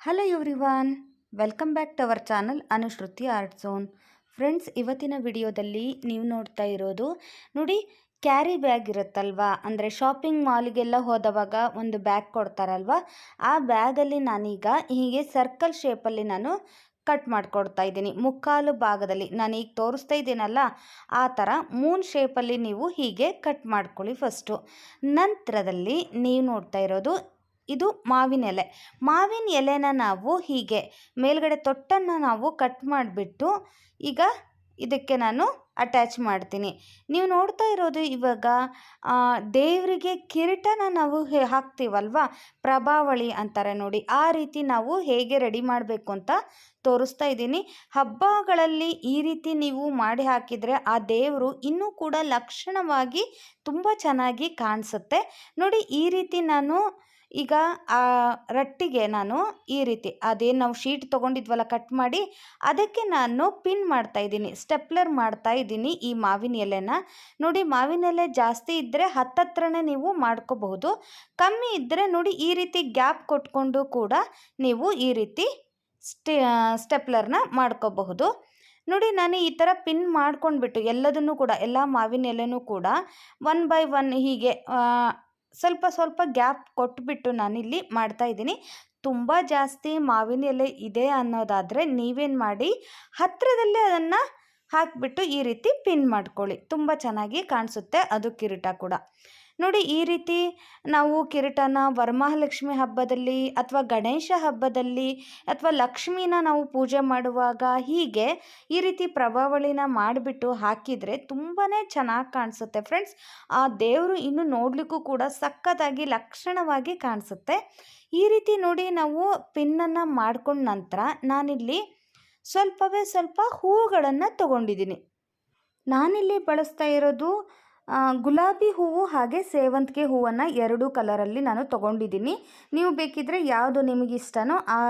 Hello everyone welcome back to our channel Anushruti art zone friends ಇವತ್ತಿನ ವಿಡಿಯೋದಲ್ಲಿ ನೀವು ನೋಡ್ತಾ ಇರೋದು, ನೋಡಿ ಕ್ಯಾರಿ ಬ್ಯಾಗ್ ಇರುತ್ತಲ್ವಾ? ಅಂದರೆ ಶಾಪಿಂಗ್ ಮಾಲ್ಗೆಲ್ಲ ಹೋದವಾಗ ಒಂದು ಬ್ಯಾಗ್ ಕೊಡ್ತಾರಲ್ವಾ? ಆ ಬ್ಯಾಗಲ್ಲಿ ನಾನೀಗ ಹೀಗೆ ಸರ್ಕಲ್ ಶೇಪಲ್ಲಿ ನಾನು ಕಟ್ ಮಾಡಿಕೊಡ್ತಾ ಇದ್ದೀನಿ. ಮುಕ್ಕಾಲು ಭಾಗದಲ್ಲಿ ನಾನು ಈಗ ತೋರಿಸ್ತಾ ಇದ್ದೀನಲ್ಲ, ಆ ಥರ ಮೂನ್ ಶೇಪಲ್ಲಿ ನೀವು ಹೀಗೆ ಕಟ್ ಮಾಡ್ಕೊಳ್ಳಿ ಫಸ್ಟು ನಂತರದಲ್ಲಿ ನೀವು ನೋಡ್ತಾ ಇರೋದು ಇದು ಮಾವಿನ ಎಲೆ. ಮಾವಿನ ಎಲೆನ ನಾವು ಹೀಗೆ ಮೇಲ್ಗಡೆ ತೊಟ್ಟನ್ನು ನಾವು ಕಟ್ ಮಾಡಿಬಿಟ್ಟು ಈಗ ಇದಕ್ಕೆ ನಾನು ಅಟ್ಯಾಚ್ ಮಾಡ್ತೀನಿ. ನೀವು ನೋಡ್ತಾ ಇರೋದು ಇವಾಗ ದೇವರಿಗೆ ಕಿರೀಟನ ನಾವು ಹಾಕ್ತೀವಲ್ವ? ಪ್ರಭಾವಳಿ ಅಂತಾರೆ ನೋಡಿ. ಆ ರೀತಿ ನಾವು ಹೇಗೆ ರೆಡಿ ಮಾಡಬೇಕು ಅಂತ ತೋರಿಸ್ತಾ ಇದ್ದೀನಿ. ಹಬ್ಬಗಳಲ್ಲಿ ಈ ರೀತಿ ನೀವು ಮಾಡಿ ಹಾಕಿದರೆ ಆ ದೇವರು ಇನ್ನೂ ಕೂಡ ಲಕ್ಷಣವಾಗಿ ತುಂಬ ಚೆನ್ನಾಗಿ ಕಾಣಿಸುತ್ತೆ. ನೋಡಿ, ಈ ರೀತಿ ನಾನು ಈಗ ಆ ರಟ್ಟಿಗೆ ನಾನು ಈ ರೀತಿ ಅದೇನು ನಾವು ಶೀಟ್ ತೊಗೊಂಡಿದ್ವಲ್ಲ ಕಟ್ ಮಾಡಿ, ಅದಕ್ಕೆ ನಾನು ಪಿನ್ ಮಾಡ್ತಾ ಇದ್ದೀನಿ, ಸ್ಟೆಪ್ಲರ್ ಮಾಡ್ತಾ ಇದ್ದೀನಿ ಈ ಮಾವಿನ ಎಲೆನ. ನೋಡಿ ಮಾವಿನ ಎಲೆ ಜಾಸ್ತಿ ಇದ್ದರೆ ಹತ್ತತ್ರನೇ ನೀವು ಮಾಡ್ಕೋಬಹುದು, ಕಮ್ಮಿ ಇದ್ದರೆ ನೋಡಿ ಈ ರೀತಿ ಗ್ಯಾಪ್ ಕೊಟ್ಕೊಂಡು ಕೂಡ ನೀವು ಈ ರೀತಿ ಸ್ಟೆ ಸ್ಟೆಪ್ಲರ್ನ ಮಾಡ್ಕೋಬಹುದು. ನೋಡಿ ನಾನು ಈ ಥರ ಪಿನ್ ಮಾಡ್ಕೊಂಡ್ಬಿಟ್ಟು ಎಲ್ಲದನ್ನು ಕೂಡ, ಎಲ್ಲ ಮಾವಿನ ಎಲೆನೂ ಕೂಡ, ಒನ್ ಬೈ ಒನ್ ಹೀಗೆ ಸ್ವಲ್ಪ ಸ್ವಲ್ಪ ಗ್ಯಾಪ್ ಕೊಟ್ಬಿಟ್ಟು ನಾನಿಲ್ಲಿ ಮಾಡ್ತಾ ಇದ್ದೀನಿ. ತುಂಬ ಜಾಸ್ತಿ ಮಾವಿನ ಎಲೆ ಇದೆ ಅನ್ನೋದಾದರೆ ನೀವೇನು ಮಾಡಿ ಹತ್ತಿರದಲ್ಲೇ ಅದನ್ನು ಹಾಕಿಬಿಟ್ಟು ಈ ರೀತಿ ಪಿನ್ ಮಾಡ್ಕೊಳ್ಳಿ. ತುಂಬ ಚೆನ್ನಾಗಿ ಕಾಣಿಸುತ್ತೆ ಅದು ಕಿರೀಟ ಕೂಡ. ನೋಡಿ ಈ ರೀತಿ ನಾವು ಕಿರೀಟನ ವರಮಹಾಲಕ್ಷ್ಮಿ ಹಬ್ಬದಲ್ಲಿ ಅಥವಾ ಗಣೇಶ ಹಬ್ಬದಲ್ಲಿ ಅಥವಾ ಲಕ್ಷ್ಮಿನ ನಾವು ಪೂಜೆ ಮಾಡುವಾಗ ಹೀಗೆ ಈ ರೀತಿ ಪ್ರಭಾವಳಿನ ಮಾಡಿಬಿಟ್ಟು ಹಾಕಿದರೆ ತುಂಬಾ ಚೆನ್ನಾಗಿ ಕಾಣಿಸುತ್ತೆ ಫ್ರೆಂಡ್ಸ್. ಆ ದೇವರು ಇನ್ನು ನೋಡಲಿಕ್ಕೂ ಕೂಡ ಸಖತ್ತಾಗಿ ಲಕ್ಷಣವಾಗಿ ಕಾಣಿಸುತ್ತೆ. ಈ ರೀತಿ ನೋಡಿ ನಾವು ಪಿನ್ನನ್ನು ಮಾಡ್ಕೊಂಡ ನಂತರ ನಾನಿಲ್ಲಿ ಸ್ವಲ್ಪವೇ ಸ್ವಲ್ಪ ಹೂಗಳನ್ನು ತಗೊಂಡಿದ್ದೀನಿ. ನಾನಿಲ್ಲಿ ಬಳಸ್ತಾ ಇರೋದು ಗುಲಾಬಿ ಹೂವು ಹಾಗೆ ಸೇವಂತಿಗೆ ಹೂವನ್ನು ಎರಡು ಕಲರಲ್ಲಿ ನಾನು ತೊಗೊಂಡಿದ್ದೀನಿ. ನೀವು ಬೇಕಿದ್ದರೆ ಯಾವುದು ನಿಮಗೆ ಇಷ್ಟನೋ ಆ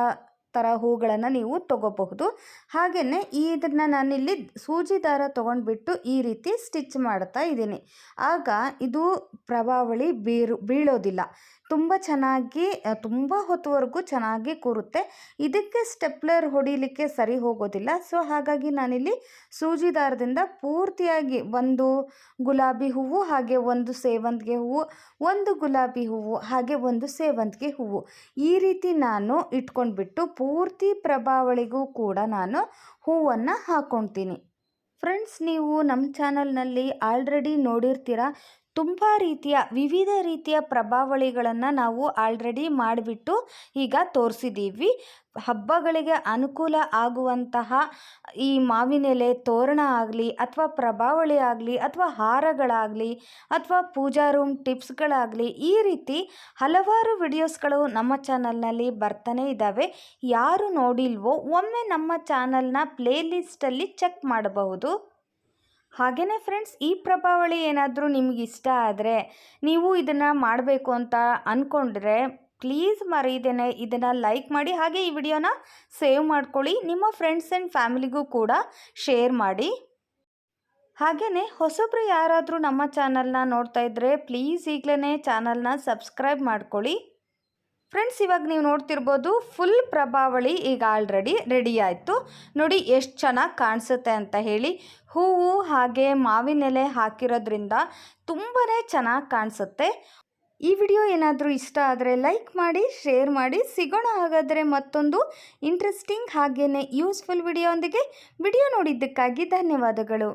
ಥರ ಹೂಗಳನ್ನು ನೀವು ತಗೋಬಹುದು. ಹಾಗೆಯೇ ಇದನ್ನು ನಾನಿಲ್ಲಿ ಸೂಜಿ ದಾರ ತೊಗೊಂಡ್ಬಿಟ್ಟು ಈ ರೀತಿ ಸ್ಟಿಚ್ ಮಾಡ್ತಾ ಇದ್ದೀನಿ. ಆಗ ಇದು ಪ್ರಭಾವಳಿ ಬೀರು ಬೀಳೋದಿಲ್ಲ. ತುಂಬ ಚೆನ್ನಾಗಿ ತುಂಬ ಹೊತ್ತುವರೆಗೂ ಚೆನ್ನಾಗಿ ಕೂರುತ್ತೆ. ಇದಕ್ಕೆ ಸ್ಟೆಪ್ಲರ್ ಹೊಡಿಲಿಕ್ಕೆ ಸರಿ ಹೋಗೋದಿಲ್ಲ. ಸೊ, ಹಾಗಾಗಿ ನಾನಿಲ್ಲಿ ಸೂಜಿ ದಾರದಿಂದ ಪೂರ್ತಿಯಾಗಿ ಒಂದು ಗುಲಾಬಿ ಹೂವು, ಹಾಗೆ ಒಂದು ಸೇವಂತಿಗೆ ಹೂವು, ಒಂದು ಗುಲಾಬಿ ಹೂವು, ಹಾಗೆ ಒಂದು ಸೇವಂತಿಗೆ ಹೂವು. ಈ ರೀತಿ ನಾನು ಇಟ್ಕೊಂಡ್ಬಿಟ್ಟು ಪೂರ್ತಿ ಪ್ರಭಾವಳಿಗೂ ಕೂಡ ನಾನು ಹೂವನ್ನು ಹಾಕೊತೀನಿ ಫ್ರೆಂಡ್ಸ್, ನೀವು ನಮ್ಮ ಚಾನಲ್ನಲ್ಲಿ ಆಲ್ರೆಡಿ ನೋಡಿರ್ತೀರ ತುಂಬ ರೀತಿಯ, ವಿವಿಧ ರೀತಿಯ ಪ್ರಭಾವಳಿಗಳನ್ನು ನಾವು ಆಲ್ರೆಡಿ ಮಾಡಿಬಿಟ್ಟು ಈಗ ತೋರಿಸಿದ್ದೀವಿ ಹಬ್ಬಗಳಿಗೆ ಅನುಕೂಲ ಆಗುವಂತಹ ಈ ಮಾವಿನೆಲೆ ತೋರಣ ಆಗಲಿ ಅಥವಾ ಪ್ರಭಾವಳಿ ಆಗಲಿ ಅಥವಾ ಹಾರಗಳಾಗಲಿ ಅಥವಾ ಪೂಜಾ ರೂಮ್ ಟಿಪ್ಸ್ಗಳಾಗಲಿ ಈ ರೀತಿ ಹಲವಾರು ವಿಡಿಯೋಸ್ಗಳು ನಮ್ಮ ಚಾನಲ್ನಲ್ಲಿ ಬರ್ತಾನೆ ಇದ್ದಾವೆ ಯಾರು ನೋಡಿಲ್ವೋ ಒಮ್ಮೆ ನಮ್ಮ ಚಾನಲ್ನ ಪ್ಲೇಲಿಸ್ಟಲ್ಲಿ ಚೆಕ್ ಮಾಡಬಹುದು. ಹಾಗೆಯೇ ಫ್ರೆಂಡ್ಸ್ ಈ ಪ್ರಭಾವಳಿ ಏನಾದರೂ ನಿಮ್ಗೆ ಇಷ್ಟ ಆದರೆ ನೀವು ಇದನ್ನು ಮಾಡಬೇಕು ಅಂತ ಅಂದ್ಕೊಂಡ್ರೆ ಪ್ಲೀಸ್ ಮರೀದೇನೆ ಇದನ್ನು ಲೈಕ್ ಮಾಡಿ, ಹಾಗೆ ಈ ವಿಡಿಯೋನ ಸೇವ್ ಮಾಡ್ಕೊಳ್ಳಿ, ನಿಮ್ಮ ಫ್ರೆಂಡ್ಸ್ ಆ್ಯಂಡ್ ಫ್ಯಾಮಿಲಿಗೂ ಕೂಡ ಶೇರ್ ಮಾಡಿ. ಹಾಗೆಯೇ ಹೊಸಬ್ರು ಯಾರಾದರೂ ನಮ್ಮ ಚಾನಲ್ನ ನೋಡ್ತಾ ಇದ್ದರೆ ಪ್ಲೀಸ್ ಈಗಲೇ ಚಾನಲ್ನ ಸಬ್ಸ್ಕ್ರೈಬ್ ಮಾಡ್ಕೊಳ್ಳಿ. ಫ್ರೆಂಡ್ಸ್, ಇವಾಗ ನೀವು ನೋಡ್ತಿರ್ಬೋದು ಫುಲ್ ಪ್ರಭಾವಳಿ ಈಗ ಆಲ್ರೆಡಿ ರೆಡಿ ಆಯಿತು. ನೋಡಿ ಎಷ್ಟು ಚೆನ್ನಾಗಿ ಕಾಣಿಸುತ್ತೆ ಅಂತ ಹೇಳಿ. ಹೂವು ಹಾಗೆ ಮಾವಿನೆಲೆ ಹಾಕಿರೋದ್ರಿಂದ ತುಂಬಾ ಚೆನ್ನಾಗಿ ಕಾಣಿಸುತ್ತೆ. ಈ ವಿಡಿಯೋ ಏನಾದರೂ ಇಷ್ಟ ಆದರೆ ಲೈಕ್ ಮಾಡಿ ಶೇರ್ ಮಾಡಿ, ಸಿಗೋಣ ಹಾಗಾದರೆ ಮತ್ತೊಂದು ಇಂಟ್ರೆಸ್ಟಿಂಗ್ ಹಾಗೆಯೇ ಯೂಸ್ಫುಲ್ ವಿಡಿಯೋ ವಿಡಿಯೋ ನೋಡಿದ್ದಕ್ಕಾಗಿ ಧನ್ಯವಾದಗಳು.